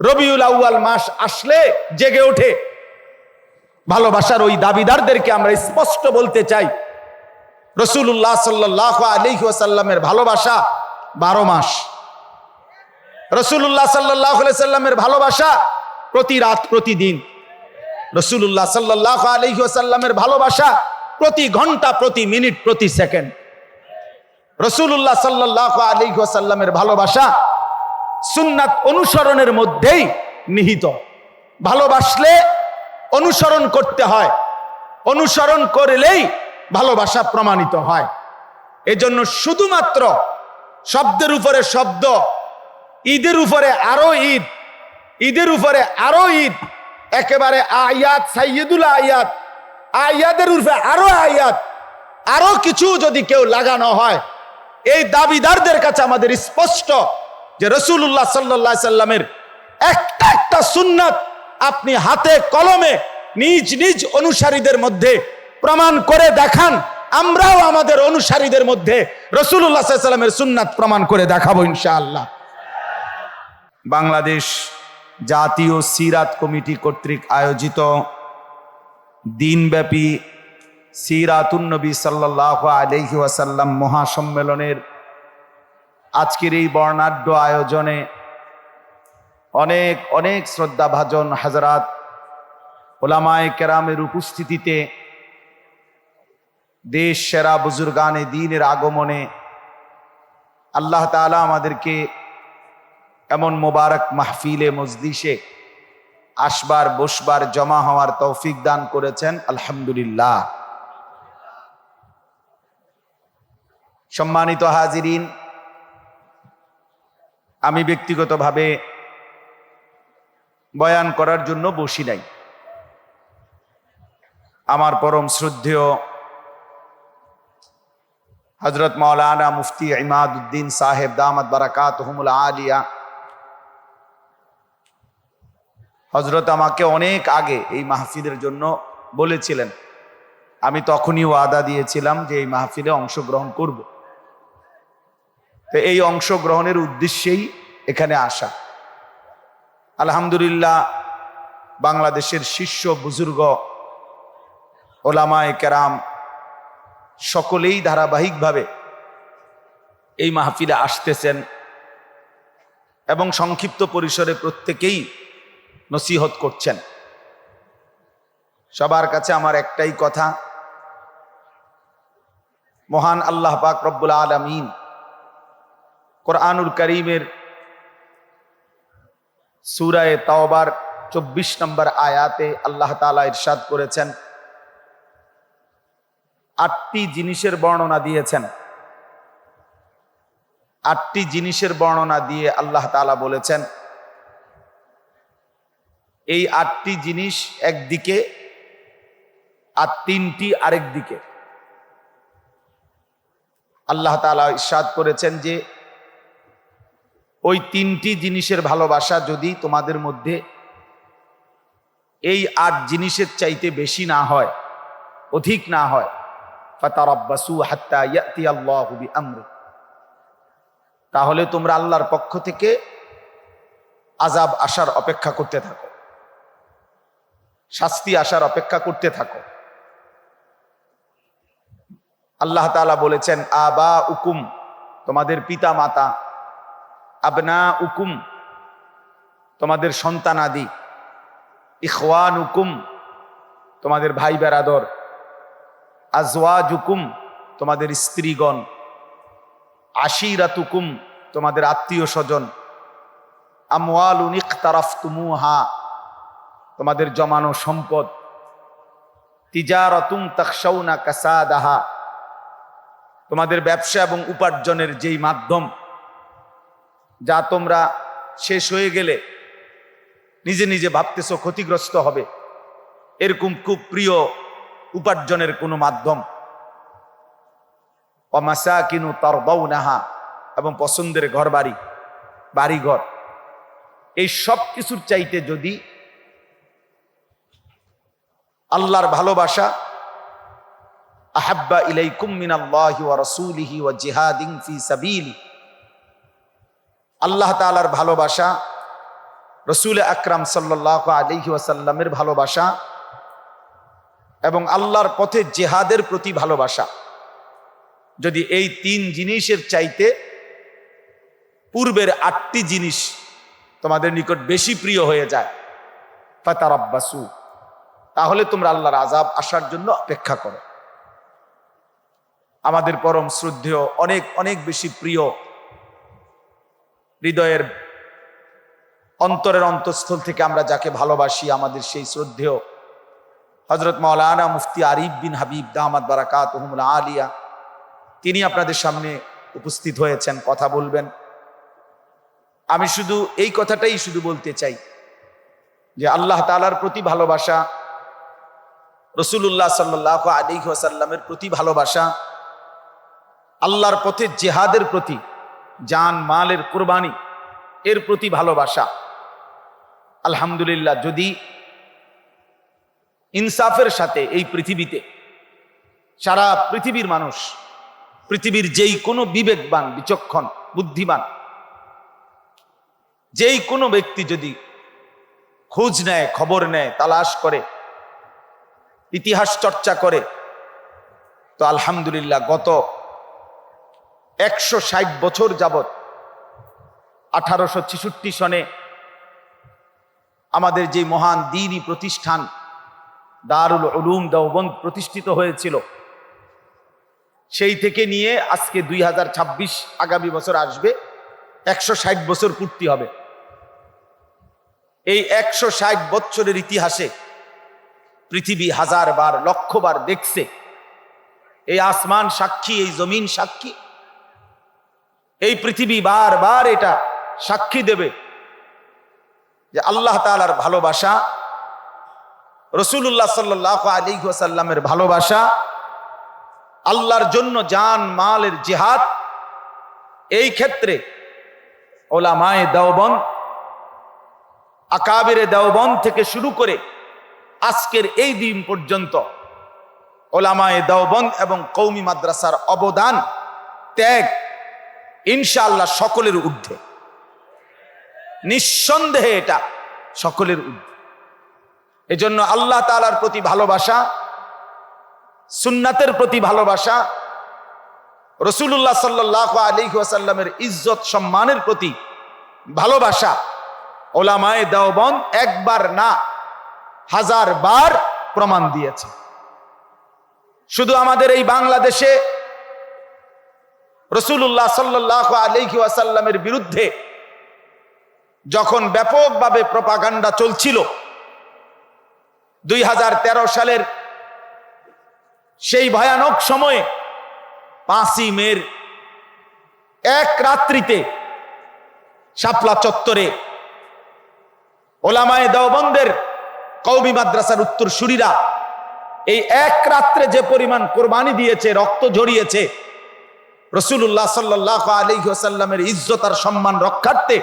রবিউল আউয়াল মাস আসলে জেগে ওঠে। ভালোবাসার ওই দাবিদারদেরকে আমরা স্পষ্ট বলতে চাই। রসুল্লাহ সাল্লাহ আলিহাসাল্লামের ভালোবাসা বারো মাস। রসুল্লাহ সাল্লাহ সাল্লামের ভালোবাসা প্রতি রাত, প্রতিদিন। রসুল্লাহ সাল্লাহ আলিহাসাল্লামের ভালোবাসা প্রতি ঘণ্টা, প্রতি মিনিট, প্রতি সেকেন্ড। রসুল্লাহ সাল্লাহ আলিহাসাল্লামের ভালোবাসা সুন্নাত অনুসরণের মধ্যেই নিহিত। ভালোবাসলে অনুসরণ করতে হয়, অনুসরণ করলেই ভালোবাসা প্রমাণিত হয়। এজন্য শুধুমাত্র শব্দের উপরে শব্দ, ঈদের উপরে আরও ঈদ, ঈদের উপরে আরও ঈদ, একেবারে আয়াত সাইয়দুল আয়াত, আয়াদের উপরে আরও আয়াত, আরও কিছু যদি কেউ লাগানো হয়, এই দাবিদারদের কাছে আমাদের স্পষ্ট যে রসুল্লাহ সাল্লাহ সাল্লামের একটা একটা সুন্নাত আপনি হাতে কলমে নিজ নিজ অনুসারীদের মধ্যে প্রমাণ করে দেখান, আমরাও আমাদের অনুসারীদের মধ্যে রসুল্লাহ সাল্লামের সুন্নাত প্রমাণ করে দেখাবো ইনশাআল্লাহ। বাংলাদেশ জাতীয় সিরাত কমিটি কর্তৃক আয়োজিত দিনব্যাপী সিরাতুন্নবী সাল্লাহ আলহি ওয়াসাল্লাম মহাসম্মেলনের আজকের এই বর্ণাঢ্য আয়োজনে অনেক অনেক শ্রদ্ধাভাজন হাজরাত ওলামায় কেরামের উপস্থিতিতে দেশ সেরা বুজুর্গানে দিনের আগমনে আল্লাহ তালা আমাদেরকে এমন মোবারক মাহফিলে, মজলিসে আসবার, বসবার, জমা হওয়ার তৌফিক দান করেছেন। আলহামদুলিল্লাহ। সম্মানিত হাজিরিন আমি ব্যক্তিগতভাবে বয়ান করার জন্য বসি নাই। আমার পরম শ্রদ্ধেয় হজরত মৌলানা মুফতি ইমাদুদ্দিন সাহেব দামদ বারাকাত হুমুল আলিয়া হজরত আমাকে অনেক আগে এই মাহফিলের জন্য বলেছিলেন। আমি তখনই ওয়াদা দিয়েছিলাম যে এই মাহফিলে অংশগ্রহণ করব। তো এই অংশগ্রহণের উদ্দেশ্যেই এখানে আসা। আলহামদুলিল্লাহ, বাংলাদেশের শীর্ষ বুজুর্গ ওলামায় কেরাম সকলেই ধারাবাহিকভাবে এই মাহফিলে আসতেছেন এবং সংক্ষিপ্ত পরিসরে প্রত্যেকেই নসিহত করছেন। সবার কাছে আমার একটাই কথা, মহান আল্লাহ পাক রব্বুল আলমিন কোরআনুল করিমের সুরায় তাওবার চব্বিশ নম্বর আয়াতে আল্লাহ তালা ইরশাদ করেছেন। আটটি জিনিসের বর্ণনা দিয়েছেন। আটটি জিনিসের বর্ণনা দিয়ে আল্লাহ তালা বলেছেন, এই আটটি জিনিস একদিকে আর তিনটি আরেক দিকে। আল্লাহ তালা ইসাদ করেছেন যে ওই তিনটি জিনিসের ভালোবাসা যদি তোমাদের মধ্যে এই আট জিনিসের চাইতে বেশি না হয়, অধিক না হয়, ফাতারাব্বাসু হাত্তা ইয়াতি তাহলে তোমরা আল্লাহর পক্ষ থেকে আজাব আসার অপেক্ষা করতে থাকো। শাস্তি আসার অপেক্ষা করতে থাকো। আল্লাহ তাআলা বলেছেন আবা উকুম তোমাদের পিতা মাতা আবনা উকুম তোমাদের সন্তান আদি। ইখওয়ান উকুম তোমাদের ভাই বেরাদর। আজওয়াজ উকুম তোমাদের স্ত্রীগণ। আশিরাতুকুম, তোমাদের আত্মীয় স্বজন আমওয়াল উনিক তুমুহা তোমাদের জমানো সম্পদ। তিজারতুম তাকসাউনা কাসাদাহা, তোমাদের ব্যবসা এবং উপার্জনের যেই মাধ্যম। যা তোমরা শেষ হয়ে গেলে নিজে নিজে ভাবতেছ ক্ষতিগ্রস্ত হবে। এরকম খুব প্রিয় উপার্জনের কোনো মাধ্যম। অমাসা কিনু তর নাহা এবং পছন্দের ঘর বাড়ি বাড়িঘর। এই সব কিছুর চাইতে যদি আল্লাহর ভালোবাসা, আহাব্বা ইলাইকুম মিনাল্লাহি ওয়া রাসূলিহি ওয়া জিহাদিন ফি সাবিলি আল্লাহ তাআলার ভালোবাসা, রসুল আকরাম সাল্লাহ আলিহি ওয়াসাল্লামের ভালোবাসা এবং আল্লাহর পথে জেহাদের প্রতি ভালোবাসা। যদি এই তিন জিনিসের চাইতে পূর্বের আটটি জিনিস তোমাদের নিকট বেশি প্রিয় হয়ে যায় ফাতার আব্বাসু তাহলে তোমরা আল্লাহর আজাব আসার জন্য অপেক্ষা করো। আমাদের পরম শ্রদ্ধেয়, অনেক অনেক বেশি প্রিয় হৃদয়ের অন্তরের অন্তঃস্থল থেকে আমরা যাকে ভালোবাসি, আমাদের সেই শ্রদ্ধেয় হজরত মাওলানা মুফতি আরিফ বিন হাবিব দামাদ বারাকাত আলিয়া, তিনি আপনাদের সামনে উপস্থিত হয়েছেন, কথা বলবেন। আমি শুধু এই কথাটাই শুধু বলতে চাই যে আল্লাহ তালার প্রতি ভালোবাসা রসুল্লাহ সাল্লাহ আলী ওয়াসাল্লামের প্রতি ভালোবাসা, আল্লাহর পথে জেহাদের প্রতি জান, মালের কোরবানি, এর প্রতি ভালোবাসা। আলহামদুলিল্লাহ, যদি ইনসাফের সাথে এই পৃথিবীতে সারা পৃথিবীর মানুষ, পৃথিবীর যেই কোনো বিবেকবান, বিচক্ষণ, বুদ্ধিমান, যেই কোনো ব্যক্তি যদি খোঁজ নেয়, খবর নেয়, তালাশ করে, ইতিহাস চর্চা করে, তো আলহামদুলিল্লাহ গত একশো ষাট বছর যাবত আঠারোশো ছেষট্টি সনে আমাদের যে মহান দিনই প্রতিষ্ঠান দারুল উলুম দেওবন্দ প্রতিষ্ঠিত হয়েছিল, সেই থেকে নিয়ে আজকে দুই হাজার ছাব্বিশ আগামী বছর আসবে, একশো ষাট বছর পূর্তি হবে। এই একশো ষাট বছরের ইতিহাসে পৃথিবী হাজার বার লক্ষ বার দেখছে। এই আসমান সাক্ষী, এই জমিন সাক্ষী এই পৃথিবী বারবার এটা সাক্ষী দেবে যে আল্লাহ তালার ভালোবাসা রসুল্লাহ সাল্লাহ আলী সাল্লামের ভালোবাসা, আল্লাহর জন্য জান, মালের জেহাদ, এই ক্ষেত্রে ওলা ওলামায় দেওবন আকাবিরে দেওবন থেকে শুরু করে আজকের এই দিন পর্যন্ত ওলামায় দেওবন এবং কৌমি মাদ্রাসার অবদান ত্যাগ ইনশাআল্লাহ সকলের ঊর্ধ্বে। নিঃসন্দেহে এটা সকলের ঊর্ধ্বে। এজন্য আল্লাহ তালার প্রতি ভালোবাসা, সুন্নাতের প্রতি ভালোবাসা রসুল্লাহ সাল্লাহ আলী ইজ্জত, সম্মানের প্রতি ভালোবাসা ওলামায় দেওবন একবার না হাজার বার প্রমাণ দিয়েছে। শুধু আমাদের এই বাংলাদেশে রসুল্লাহ সাল্লাহ আলহি ওয়াসাল্লামের বিরুদ্ধে যখন ব্যাপকভাবে প্রপাগান্ডা চলছিল, দুই হাজার তেরো সালের সেই ভয়ানক সময়ে পাঁচই মের এক রাত্রিতে শাপলা চত্বরে ওলামায় দেওবন্দের কৌমি মাদ্রাসার উত্তর সুরীরা এই এক রাত্রে যে পরিমাণ কোরবানি দিয়েছে, রক্ত ঝরিয়েছে রসুল্লাহ সাল্লাহ আলিহাসাল্লামের ইজ্জত আর সম্মান রক্ষার্থে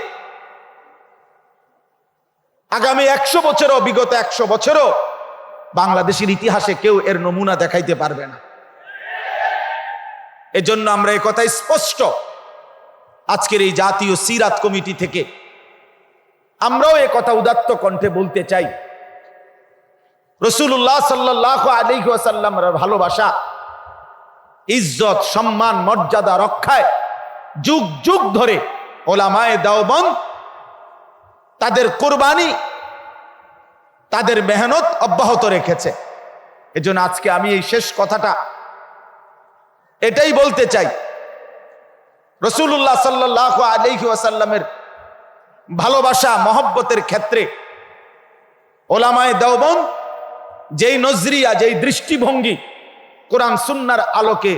আগামী একশো বছরও, বিগত একশো বছরও বাংলাদেশের ইতিহাসে কেউ এর নমুনা দেখাইতে পারবে না। এজন্য আমরা এই স্পষ্ট আজকের এই জাতীয় সিরাত কমিটি থেকে আমরাও এ কথা উদাত্ত কণ্ঠে বলতে চাই। রসুল্লাহ সাল্লাহ আলিহাসাল্লামের ভালোবাসা ইজ্জত, সম্মান, মর্যাদা রক্ষায় যুগ যুগ ধরে ওলামায় দেওবন তাদের কোরবানি, তাদের মেহনত অব্যাহত রেখেছে। এজন্য আজকে আমি এই শেষ কথাটা এটাই বলতে চাই। রসুল্লাহ সাল্লাহ আলহি ওয়াসাল্লামের ভালোবাসা, মহব্বতের ক্ষেত্রে ওলামায় দেওবন যেই নজরিয়া, যেই দৃষ্টিভঙ্গি কোরআন সুন্নার আলোকে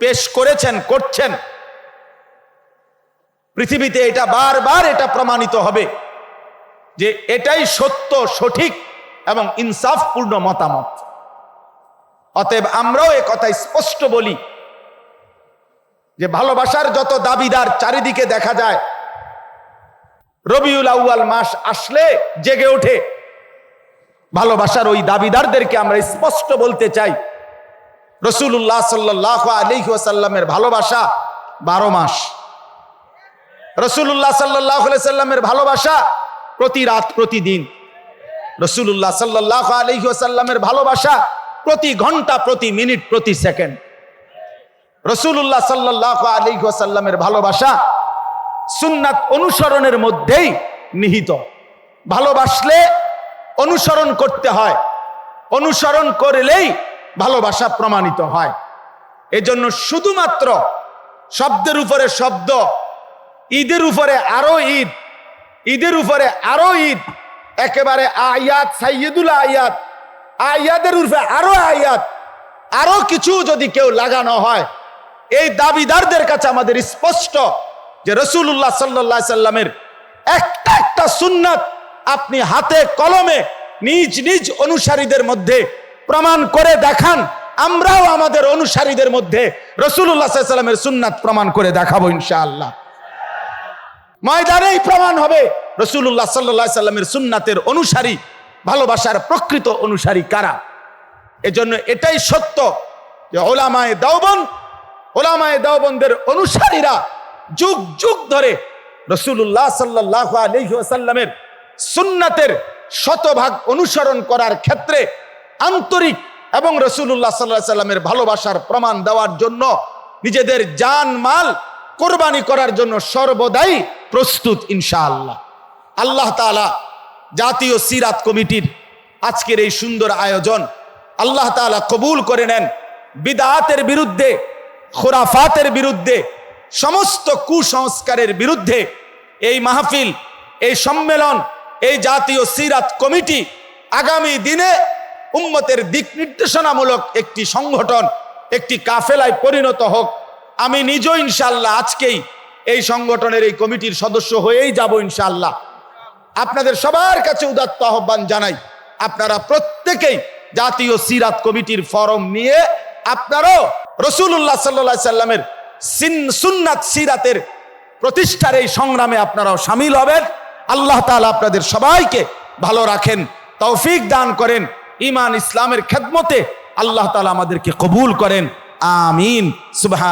পেশ করেছেন, করছেন। পৃথিবীতে এটা বারবার এটা প্রমাণিত হবে যে এটাই সত্য, সঠিক এবং ইনসাফপূর্ণ মতামত। অতএব আমরাও এ কথা স্পষ্ট বলি যে ভালোবাসার যত দাবিদার চারিদিকে দেখা যায়, রবিউল আউয়াল মাস আসলে জেগে ওঠে। ভালোবাসার ওই দাবিদারদেরকে আমরা স্পষ্ট বলতে চাই। রসুল্লাহ সাল্লাহ আলিহাসাল্লামের ভালোবাসা বারো মাস। রসুল্লাহ সাল্লাহ সাল্লামের ভালোবাসা প্রতি রাত, প্রতিদিন। রসুল্লাহ সাল্লাহ আলহিহাসাল্লামের ভালোবাসা প্রতি ঘণ্টা, প্রতি মিনিট, প্রতি সেকেন্ড। রসুল্লাহ সাল্লাহ আলহিহাসাল্লামের ভালোবাসা সুন্নাত অনুসরণের মধ্যেই নিহিত। ভালোবাসলে অনুসরণ করতে হয়। অনুসরণ করলেই ভালোবাসা প্রমাণিত হয়। এজন্য শুধুমাত্র শব্দের উপরে শব্দ, ঈদের উপরে আরও ঈদ, ঈদের উপরে আরও ঈদ, একেবারে আয়াত সাইয়েদুল আয়াত আয়াদের উপরে আরও আয়াত, আরও কিছু যদি কেউ লাগানো হয়, এই দাবিদারদের কাছে আমাদের স্পষ্ট যে রসুল্লাহ সাল্লাহ সাল্লামের একটা একটা সুন্নাত আপনি হাতে কলমে নিজ নিজ অনুসারীদের মধ্যে প্রমাণ করে দেখান। আমরাও আমাদের অনুসারীদের মধ্যে রসুল্লাহ সাল্লামের সুন্নাত প্রমাণ করে দেখাবো ইনশাআল্লাহ। ময়দানেই প্রমাণ হবে রসুল্লাহ সাল্লাহ সাল্লামের সুন্নাতের অনুসারী, ভালোবাসার প্রকৃত অনুসারী কারা? এজন্য এটাই সত্য যে ওলামায় দাওবন ওলামায় দাওবনদের অনুসারীরা যুগ যুগ ধরে রসুল্লাহ সাল্লাহ আলহিহাসাল্লামের সুন্নাতের শতভাগ অনুসরণ করার ক্ষেত্রে আন্তরিক এবং রসুল্লাহ সাল্লাহ সাল্লামের ভালোবাসার প্রমাণ দেওয়ার জন্য নিজেদের জান মাল কোরবানি করার জন্য সর্বদাই প্রস্তুত, ইনশাআল্লাহ। আল্লাহ তালা জাতীয় সিরাত কমিটির আজকের এই সুন্দর আয়োজন আল্লাহ তালা কবুল করে নেন। বিদাতের বিরুদ্ধে, খোরাফাতের বিরুদ্ধে, সমস্ত কুসংস্কারের বিরুদ্ধে এই মাহফিল, এই সম্মেলন, এই জাতীয় সিরাত কমিটি আগামী দিনে উম্মতের দিক নির্দেশনামূলক একটি সংগঠন, একটি কাফেলায় পরিণত হোক। আমি নিজেও ইনশাল্লাহ আজকেই এই সংগঠনের এই কমিটির সদস্য হয়েই যাব ইনশাল্লাহ আপনাদের সবার কাছে উদাত্ত আহ্বান জানাই, আপনারা প্রত্যেকেই জাতীয় সিরাত কমিটির ফরম নিয়ে আপনারও রসুল্লাহ সাল্লা সাল্লামের সুন্নাত সিরাতের প্রতিষ্ঠার এই সংগ্রামে আপনারাও সামিল হবেন। আল্লাহ তালা আপনাদের সবাইকে ভালো রাখেন, তৌফিক দান করেন। ইমান ইসলামের খেদমতে আল্লাহ তালা আমাদেরকে কবুল করেন। আমিন। সুবাহ